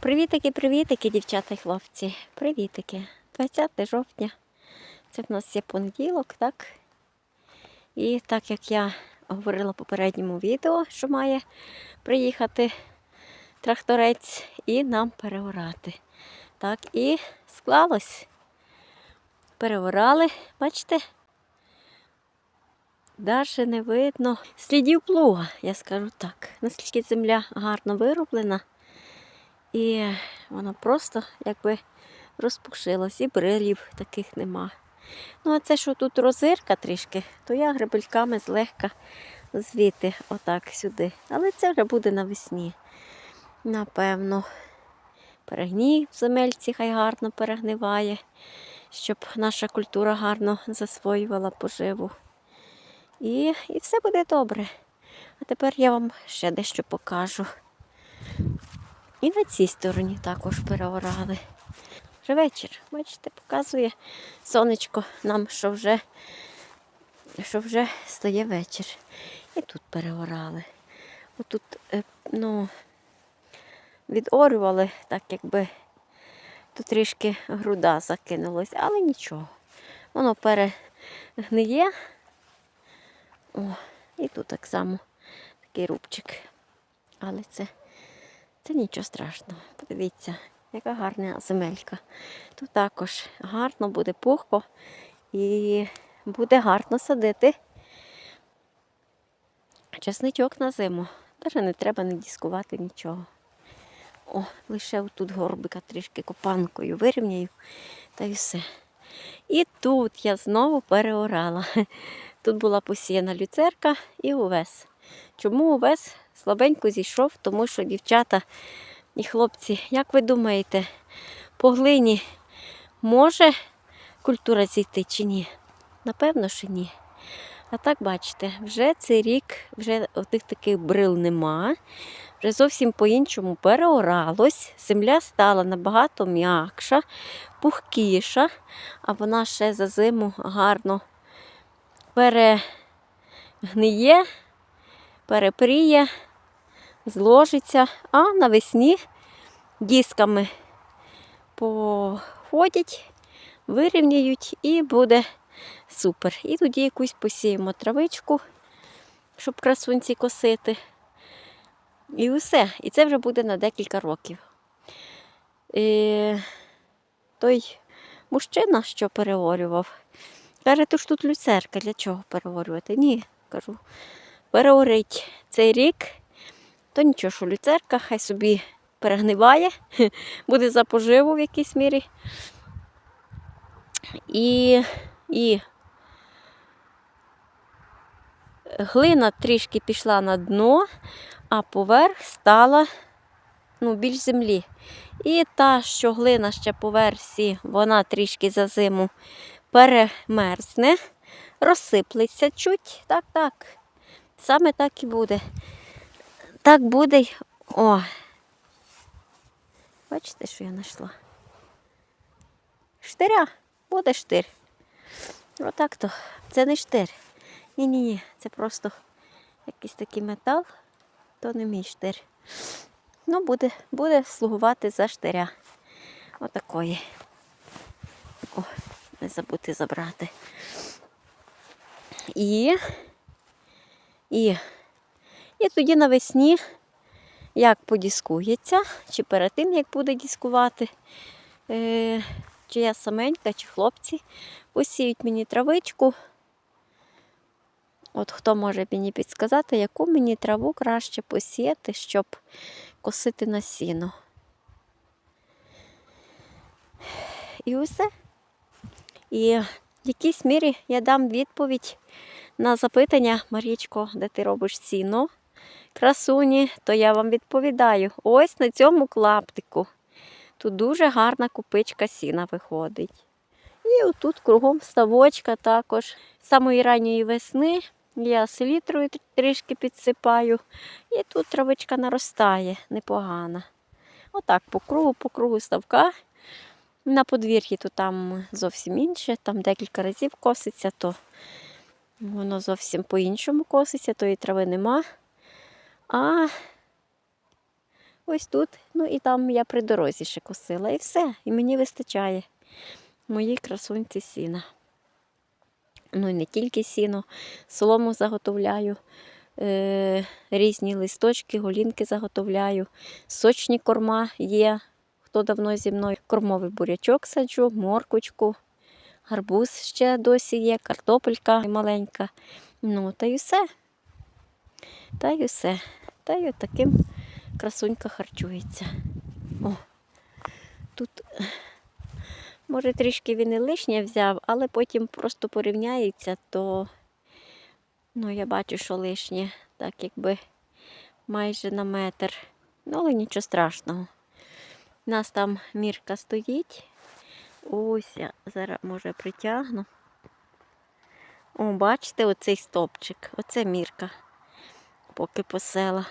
Привітики, привітики, дівчата і хлопці. Привітики. 20 жовтня. Це в нас є понеділок, так? І так як я говорила в попередньому відео, що має приїхати тракторець і нам переорати. Так, і склалось. Переорали, бачите? Даже не видно слідів плуга, я скажу так. Наскільки земля гарно вироблена. І воно просто якби розпушилось, і брилів таких нема. Ну, а це, що тут розирка трішки, то я грибельками злегка звідти, отак сюди. Але це вже буде навесні. Напевно, перегній земельці хай гарно перегниває, щоб наша культура гарно засвоювала поживу. І, і все буде добре. А тепер я вам ще дещо покажу. І на цій стороні також переорали. Вже вечір, бачите, показує сонечко нам, що вже, що вже стає вечір. І тут переорали. Отут, е, ну, відорювали, так якби тут трішки груда закинулась, але нічого. Воно перегниє. О, і тут так само такий рубчик. Але це це нічого страшного. Подивіться, яка гарна земелька. Тут також гарно буде пухко і буде гарно садити. Часничок на зиму. Навіть не треба не дискувати нічого. О, лише тут горбика трішки копанкою вирівняю та й все. І тут я знову переорала. Тут була посіяна люцерка і овес. Чому овес слабенько зійшов? Тому що дівчата і хлопці, як ви думаєте, по глині може культура зійти чи ні? Напевно, що ні. А так, бачите, вже цей рік вже отих таких брил нема. Вже зовсім по-іншому переоралось. Земля стала набагато м'якша, пухкіша, а вона ще за зиму гарно перегниє, перепріє, зложиться, а навесні дісками походять, вирівняють і буде супер. І тоді якусь посіємо травичку, щоб красунці косити. І все. І це вже буде на декілька років. І той мужчина, що переорював, каже, то ж тут люцерка, для чого переорювати? Ні, кажу, переорить цей рік, то нічого, що люцерка, хай собі перегниває, буде за поживу в якійсь мірі. І, і глина трішки пішла на дно, а поверх стала ну, більш землі. І та, що глина ще по версі, вона трішки за зиму перемерзне, розсиплеться чуть. Так, так. Саме так і буде. Так буде. О. Бачите, що я знайшла? Штиря, буде штир. Отак то. Це не штир. Ні-ні-ні, це просто якийсь такий метал, то не мій штир. Ну, буде, буде слугувати за штиря. Отакої. О, не забути забрати. І, і, і тоді навесні, як подіскується, чи перед тим, як буде дискувати, е, чи я саменька, чи хлопці, посіють мені травичку. От хто може мені підсказати, яку мені траву краще посіяти, щоб косити на сіно. І усе. І в якійсь мірі я дам відповідь на запитання, Марічко, де ти робиш сіно? Красуні, то я вам відповідаю. Ось на цьому клаптику. Тут дуже гарна купичка сіна виходить. І отут кругом ставочка також. З самої ранньої весни я селітрою трішки підсипаю. І тут травичка наростає непогана. Отак, по кругу, по кругу ставка. На подвір'ї то там зовсім інше, там декілька разів коситься, то воно зовсім по-іншому коситься, тої трави нема. А ось тут. Ну і там я при дорозі ще косила. І все. І мені вистачає моїй красунці сіна. Ну і не тільки сіно, солому заготовляю, е, різні листочки, голінки заготовляю, сочні корма є. Хто давно зі мною кормовий бурячок саджу, моркочку, гарбуз ще досі є, картопелька маленька. Ну, та й все. Та й все. Та й от таким красунька харчується. О, тут, може, трішки він і лишнє взяв, але потім просто порівняється, то ну, я бачу, що лишнє, так якби майже на метр. Ну, але нічого страшного. У нас там мірка стоїть. Ось я зараз може притягну. О, бачите, оцей стопчик. Оце мірка, поки посела.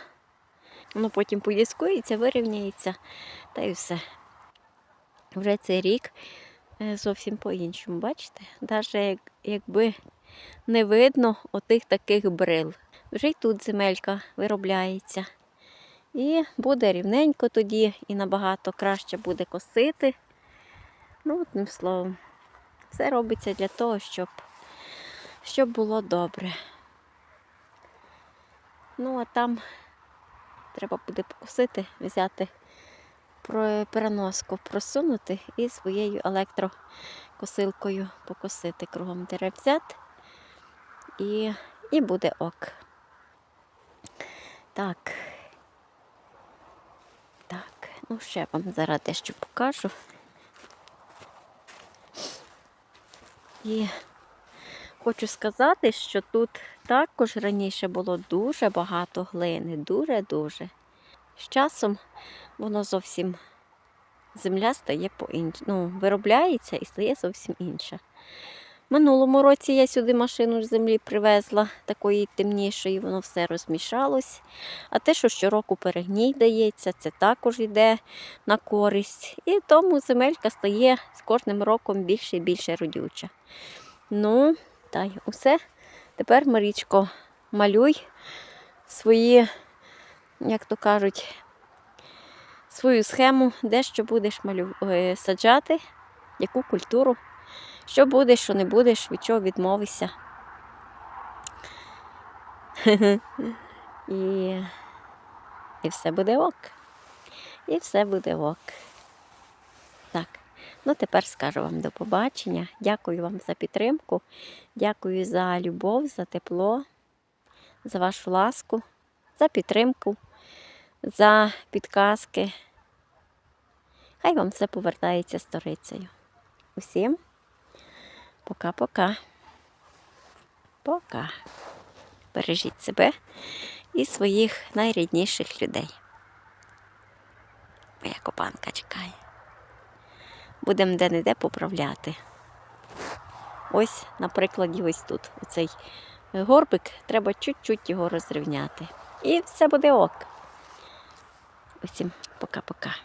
Воно потім подіскується, вирівняється, та й все. Вже цей рік е, зовсім по-іншому, бачите? Навіть якби не видно отих таких брил. Вже й тут земелька виробляється. І буде рівненько тоді, і набагато краще буде косити. Ну, одним словом, все робиться для того, щоб, щоб було добре. Ну, а там треба буде покосити, взяти переноску, просунути і своєю електрокосилкою покосити кругом деревцят. І, і буде ок. Так. Так, ну ще вам зараз дещо покажу. І хочу сказати, що тут також раніше було дуже багато глини, дуже-дуже. З часом воно зовсім земля стає по іншому. Ну, виробляється і стає зовсім інша. Минулому році я сюди машину з землі привезла, такої темнішої, воно все розмішалось. А те, що щороку перегній дається, це також йде на користь. І тому земелька стає з кожним роком більше і більше родюча. Ну, та й усе. Тепер, Марічко, малюй свої, як то кажуть, свою схему, де що будеш малю... е, саджати, яку культуру. Що будеш, що не будеш, від чого відмовишся. І, і все буде ок. І все буде ок. Так, ну тепер скажу вам до побачення. Дякую вам за підтримку. Дякую за любов, за тепло, за вашу ласку, за підтримку, за підказки. Хай вам все повертається сторицею. Усім пока-пока. Пока. Бережіть себе і своїх найрідніших людей. Моя копанка чекає. Будемо де-не-де поправляти. Ось, на прикладі, ось тут. Оцей горбик, треба чуть-чуть його розрівняти. І все буде ок. Усім пока-пока.